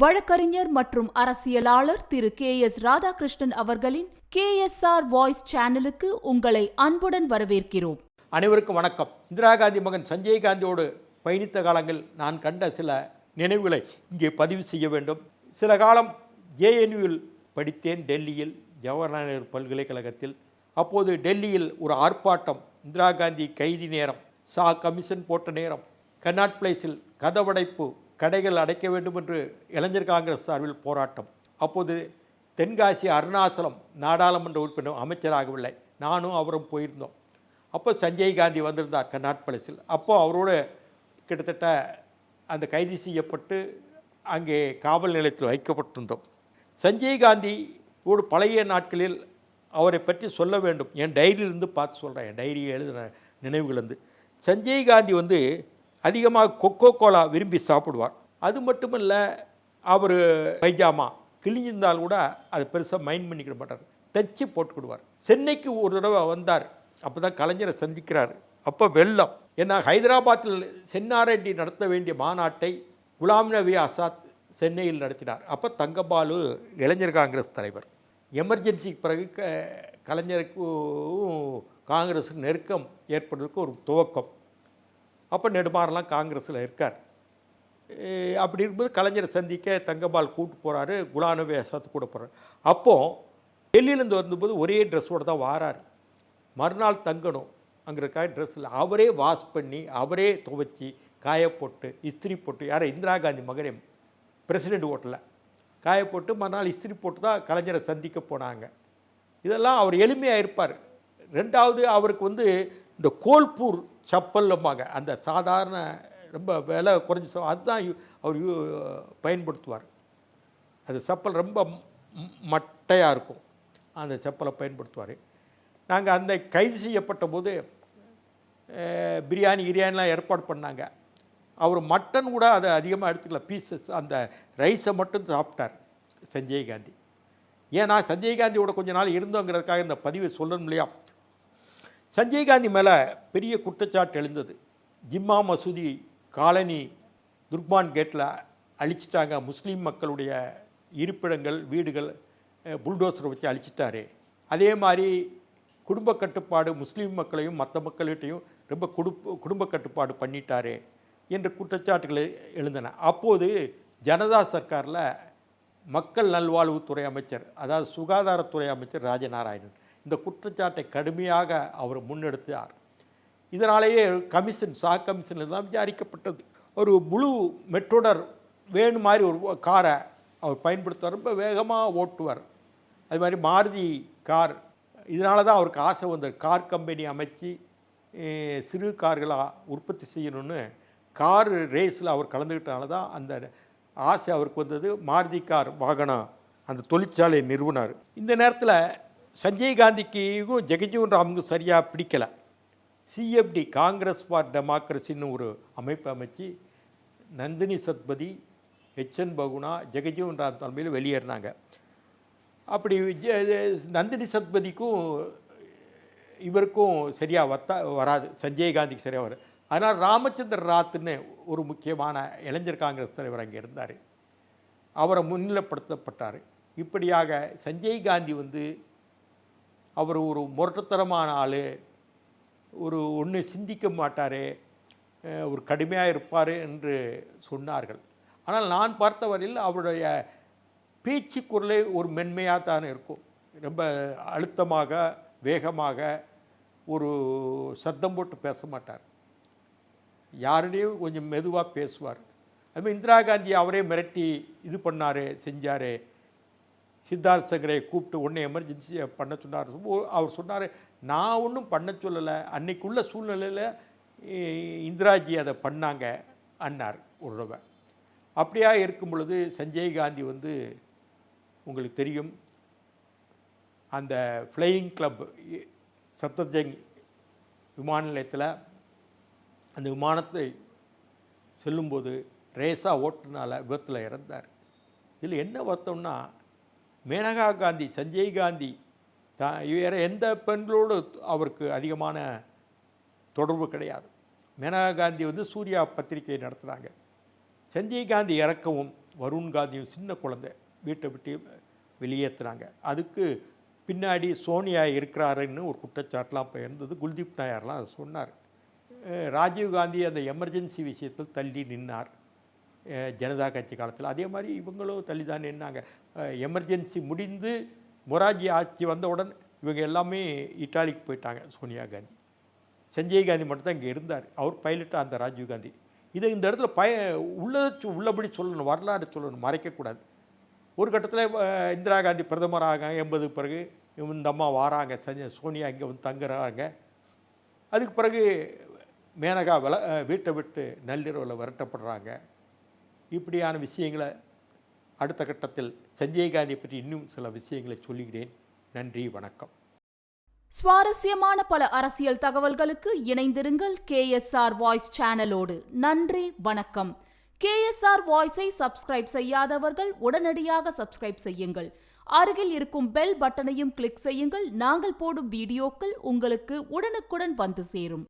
வழக்கறிஞர் மற்றும் அரசியலாளர் திரு கே எஸ் ராதாகிருஷ்ணன் அவர்களின் கே எஸ் ஆர் வாய்ஸ் சேனலுக்கு உங்களை அன்புடன் வரவேற்கிறோம். அனைவருக்கும் வணக்கம். இந்திரா காந்தி மகன் சஞ்சய் காந்தியோடு பயணித்த காலங்கள் நான் கண்ட சில நினைவுகளை இங்கே பதிவு செய்ய வேண்டும். சில காலம் ஜேஎன்யூவில் படித்தேன் டெல்லியில் ஜவஹர்லால் நேரு பல்கலைக்கழகத்தில். அப்போது டெல்லியில் ஒரு ஆர்ப்பாட்டம் இந்திரா காந்தி கைதி நேரம் சா கமிஷன் போட்ட நேரம் கர்நாட் பிளேஸில் கதவடைப்பு கடைகள் அடைக்க வேண்டும் என்று இளைஞர் காங்கிரஸ் சார்பில் போராட்டம். அப்போது தென்காசி அருணாச்சலம் நாடாளுமன்ற உறுப்பினர் அமைச்சராகவில்லை. நானும் அவரும் போயிருந்தோம். அப்போ சஞ்சய் காந்தி வந்திருந்தார் கர்நாட் பலசில் அப்போது அவரோடு கிட்டத்தட்ட அந்த கைது செய்யப்பட்டு அங்கே காவல் நிலையத்தில் வைக்கப்பட்டிருந்தோம். சஞ்சய் காந்தி ஒரு பழைய நாட்களில் அவரை பற்றி சொல்ல வேண்டும். என் டைரியிலிருந்து பார்த்து சொல்கிறேன் என் டைரியை எழுதின நினைவுகளிலிருந்து சஞ்சய் காந்தி வந்து அதிகமாக கொக்கோ கோலா விரும்பி சாப்பிடுவார். அது மட்டும் இல்லை அவர் பைஜாமா கிழிஞ்சிருந்தால் கூட அதை பெருசாக மைண்ட் பண்ணிக்கிட மாட்டார். தைச்சி போட்டுக்கிடுவார். சென்னைக்கு ஒரு தடவை வந்தார். அப்போ தான் கலைஞரை சந்திக்கிறார். அப்போ வெள்ளம். ஏன்னா ஹைதராபாத்தில் சென்னாரெட்டி நடத்த வேண்டிய மாநாட்டை குலாம் நபி ஆசாத் சென்னையில் நடத்தினார். அப்போ தங்கபாலு இளைஞர் காங்கிரஸ் தலைவர். எமர்ஜென்சிக்கு பிறகு க கலைஞருக்கும் காங்கிரஸுக்கு நெருக்கம் ஏற்படுறதுக்கு ஒரு துவக்கம். அப்போ நெடுமாறலாம் காங்கிரஸில் இருக்கார். அப்படி இருக்கும்போது கலைஞரை சந்திக்க தங்கபால் கூட்டு போகிறாரு குலானபி சத்து கூட போகிறார் அப்போது டெல்லியிலேருந்து வந்தபோது ஒரே ட்ரெஸ்ஸோடு தான் வாரார். மறுநாள் தங்கணும் அங்கிறக்காக ட்ரெஸ்ஸில் அவரே வாஷ் பண்ணி அவரே துவைச்சி காய போட்டு இஸ்திரி போட்டு யாரை இந்திரா காந்தி மகனே பிரசிடெண்ட் ஓட்டலில் காய போட்டு மறுநாள் இஸ்திரி போட்டு தான் கலைஞரை சந்திக்க போனாங்க. இதெல்லாம் அவர் எளிமையாக இருப்பார். ரெண்டாவது அவருக்கு வந்து இந்த கோல்பூர் சப்பல்லும்பாங்க. அந்த சாதாரண ரொம்ப விலை குறைஞ்சி அதுதான் அவர் யூ- பயன்படுத்துவார். அது செப்பல் ரொம்ப மட்டையாக இருக்கும். அந்த செப்பலை பயன்படுத்துவார். நாங்கள் அந்த கைது செய்யப்பட்ட போது பிரியாணி கிரியாணிலாம் ஏற்பாடு பண்ணாங்க. அவர் மட்டன் கூட அதை அதிகமாக எடுத்துக்கல. பீசஸ் அந்த ரைஸை மட்டும் சாப்பிட்டார் சஞ்சய் காந்தி. ஏன்னா சஞ்சய் காந்தியோட கொஞ்ச நாள் இருந்தோங்கிறதுக்காக இந்த பதிவை சொல்லணும் இல்லையா? சஞ்சய் காந்தி மேலே பெரிய குற்றச்சாட்டு எழுந்தது. ஜிம்மா மசூதி காலனி துர்பான் கேட்டில் அழிச்சிட்டாங்க. முஸ்லீம் மக்களுடைய இருப்பிடங்கள் வீடுகள் அஹ், புல்டோசரை வச்சு அழிச்சிட்டாரு. அதே மாதிரி குடும்ப கட்டுப்பாடு முஸ்லீம் மக்களையும் மற்ற மக்கள்கிட்டையும் ரொம்ப குடும்ப குடும்ப கட்டுப்பாடு பண்ணிட்டாரு என்ற குற்றச்சாட்டுகள் எழுந்தன. அப்போது ஜனதா சர்க்காரில் மக்கள் நல்வாழ்வுத்துறை அமைச்சர் அதாவது சுகாதாரத்துறை அமைச்சர் ராஜநாராயணன். இந்த குற்றச்சாட்டை கடுமையாக அவர் முன்னெடுத்தார். இதனாலேயே கமிஷன் சா கமிஷன் எல்லாம் விசாரிக்கப்பட்டது. ஒரு முழு மெட்ரோடர் வேணு மாதிரி ஒரு காரை அவர் பயன்படுத்துவார். ரொம்ப வேகமாக ஓட்டுவார். அது மாதிரி மாருதி கார். இதனால தான் அவருக்கு ஆசை வந்தது. கார் கம்பெனி அமைச்சு சிறு கார்களாக உற்பத்தி செய்யணும்னு கார் ரேஸில் அவர் கலந்துக்கிட்டனால தான் அந்த ஆசை அவருக்கு வந்தது. மாருதி கார் வாகனம் அந்த தொழிற்சாலை நிறுவனார். இந்த நேரத்தில் சஞ்சய் காந்திக்கும் ஜெகஜீவன் ராமுக்கும் சரியாக பிடிக்கலை. சிஎஃப்டி காங்கிரஸ் ஃபார் டெமோக்ரஸின்னு ஒரு அமைப்பு அமைச்சு நந்தினி சத்பதி ஹெச்என் பகுனா ஜெகஜீவன் ராம் தலைமையில் வெளியேறினாங்க. அப்படி நந்தினி சத்பதிக்கும் இவருக்கும் சரியாக வத்தா வராது. சஞ்சய் காந்திக்கு சரியாக வராது. அதனால் ராமச்சந்திர ராத்துன்னு ஒரு முக்கியமான இளைஞர் காங்கிரஸ் தலைவர் அங்கே இருந்தார். அவரை முன்னிலைப்படுத்தப்பட்டார். இப்படியாக சஞ்சய் காந்தி வந்து அவர் ஒரு முரட்டுத்தனமான ஆள். ஒரு ஒன்று சிந்திக்க மாட்டார் ஒரு கடுமையாக இருப்பார் என்று சொன்னார்கள். ஆனால் நான் பார்த்தவரையில் அவருடைய பேச்சு குரலே ஒரு மென்மையாக தான் இருக்கும். ரொம்ப அழுத்தமாக வேகமாக ஒரு சத்தம் போட்டு பேச மாட்டார். யாருடையும் கொஞ்சம் மெதுவாக பேசுவார். அதுமாதிரி இந்திரா காந்தி அவரே மிரட்டி இது பண்ணார் செஞ்சார் சித்தார்த் சங்கரை கூப்பிட்டு உடனே எமர்ஜென்சியை பண்ண சொன்னார். அவர் சொன்னார் நான் ஒன்றும் பண்ண சொல்லலை. அன்னைக்குள்ள சூழ்நிலையில் இந்திராஜி அதை பண்ணாங்க அன்னார் ஒரு தடவை. அப்படியா இருக்கும் பொழுது சஞ்சய் காந்தி வந்து உங்களுக்கு தெரியும் அந்த ஃப்ளையிங் கிளப் சப்தஜங் விமான நிலையத்தில் அந்த விமானத்தை செல்லும்போது ரேஸாக ஓட்டுனால விபத்தில் இறந்தார். இதில் என்ன வருத்தம்னா மேனகா காந்தி சஞ்சய் காந்தி தான் வேறு எந்த பெண்களோடு அவருக்கு அதிகமான தொடர்பு கிடையாது. மேனகா காந்தி வந்து சூர்யா பத்திரிகை நடத்துனாங்க சஞ்சய் காந்தி இறக்கவும் வருண் காந்தியும் சின்ன குழந்தை வீட்டை விட்டு வெளியேற்றுனாங்க அதுக்கு பின்னாடி சோனியா இருக்கிறாருன்னு ஒரு குற்றச்சாட்டுலாம் இப்போ இருந்தது குல்தீப் நாயர்லாம் அதை சொன்னார். ராஜீவ் காந்தி அந்த எமர்ஜென்சி விஷயத்தில் தள்ளி நின்னார். ஜனதா கட்சி காலத்தில். அதே மாதிரி இவங்களும் தள்ளிதான் என்னாங்க எமர்ஜென்சி முடிந்து மொராஜி ஆட்சி வந்தவுடன் இவங்க எல்லாமே இட்டாலிக்கு போயிட்டாங்க சோனியா காந்தி. சஞ்சய் காந்தி மட்டும்தான் இங்கே இருந்தார். அவர் பைலட்டாக அந்த ராஜீவ் காந்தி. இதை இந்த இடத்துல பய உள்ளதை உள்ளபடி சொல்லணும் வரலாறு சொல்லணும் மறைக்கக்கூடாது ஒரு கட்டத்தில் இந்திரா காந்தி பிரதமர் ஆகாங்க எண்பது பிறகு இந்த அம்மா வாராங்க சஞ்ச சோனியா இங்கே வந்து தங்குறாங்க. அதுக்கு பிறகு மேனகா வில வீட்டை விட்டு நள்ளிரவில் விரட்டப்படுறாங்க. இப்படியான விஷயங்களை அடுத்த கட்டத்தில் சஞ்சய் காந்தி பற்றி இன்னும் சில விஷயங்களை சொல்லுகிறேன். நன்றி வணக்கம். சுவாரஸ்யமான பல அரசியல் தகவல்களுக்கு இணைந்திருங்கள் கேஎஸ்ஆர் வாய்ஸ் சேனலோடு. நன்றி வணக்கம். கேஎஸ்ஆர் வாய்ஸை சப்ஸ்கிரைப் செய்யாதவர்கள் உடனடியாக சப்ஸ்கிரைப் செய்யுங்கள். அருகில் இருக்கும் பெல் பட்டனையும் கிளிக் செய்யுங்கள். நாங்கள் போடும் வீடியோக்கள் உங்களுக்கு உடனுக்குடன் வந்து சேரும்.